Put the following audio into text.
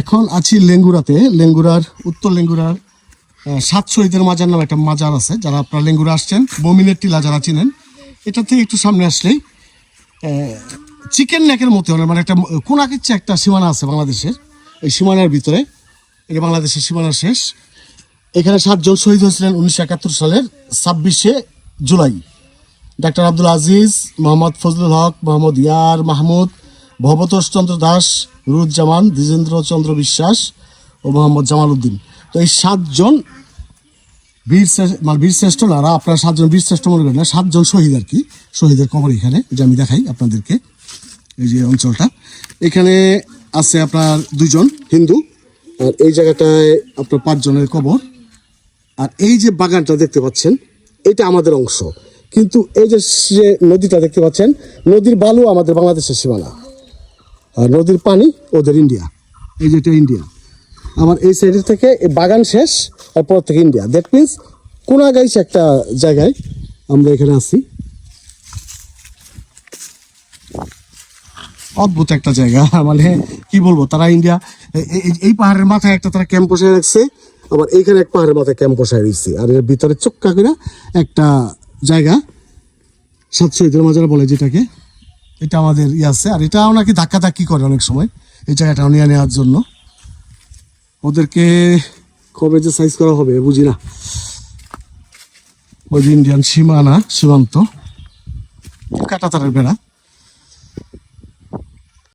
এখন আছি লেঙ্গুরাতে। লেঙ্গুরার, উত্তর লেঙ্গুরার সাত শহীদের মাজার নামে একটা মাজার আছে, যারা আপনারা লেঙ্গুরা আসছেন, বমিনের টিলা যারা চিনেন, এটা থেকে একটু সামনে আসলেই চিকেন নেকের মতো মানে একটা কোনাকিচ্ছে একটা সীমানা আছে বাংলাদেশের, এই সীমানার ভিতরে, এটা বাংলাদেশের সীমানা শেষ। এখানে সাতজন শহীদ হয়েছিলেন উনিশশো একাত্তর সালের ছাব্বিশে জুলাই। ডাক্তার আব্দুল আজিজ, মোহাম্মদ ফজলুল হক, মোহাম্মদ ইয়ার মাহমুদ ভবতোষ চন্দ্র দাস রুজ্জামান দ্বিজেন্দ্র চন্দ্র বিশ্বাস ও মোহাম্মদ জামাল উদ্দিন তো এই সাতজন বীর মানে বীর শ্রেষ্ঠ না আর আপনারা সাতজন বীর শ্রেষ্ঠ মনে করেন না, সাতজন শহীদ আর কি, শহীদের কবর এখানে, যে আমি দেখাই আপনাদেরকে, এই যে অঞ্চলটা। এখানে আছে আপনার দুজন হিন্দু, আর এই জায়গাটায় আপনার পাঁচজনের কবর। আর এই যে বাগানটা দেখতে পাচ্ছেন, এটা আমাদের অংশ। কিন্তু এই যে নদীটা দেখতে পাচ্ছেন, নদীর বালু আমাদের বাংলাদেশের সীমানা। আর নদীর পানি ওদের ইন্ডিয়া। এই যেটা ইন্ডিয়া। আমার এই সাইডের থেকে বাগান শেষ আর পর থেকে ইন্ডিয়া। দ্যাট মিনস কোনাগাইস একটা জায়গায় আমরা এখানে আছি। অদ্ভুত একটা জায়গা মানে কি বলব, তারা ইন্ডিয়া, এই পাহাড়ের মাথায় একটা তারা ক্যাম্প বসায় রাখছে, আবার এইখানে এক পাহাড়ের মাথায় ক্যাম্প বসায় দিচ্ছে আর এর ভিতরে চক্কা করে একটা জায়গা, সাতশো মাজারা বলে যেটাকে। এটা আমাদের ইয়ে আছে, আর এটা ওনাকে ধাক্কাধাক্কি করে অনেক সময়, এই জায়গাটা নিয়ে নেওয়ার জন্য। ওদেরকে কবে যে সাইজ করা হবে, বুঝি না? ওই ইন্ডিয়ান সীমানা, সীমান্ত। কাটাতারের বেড়া।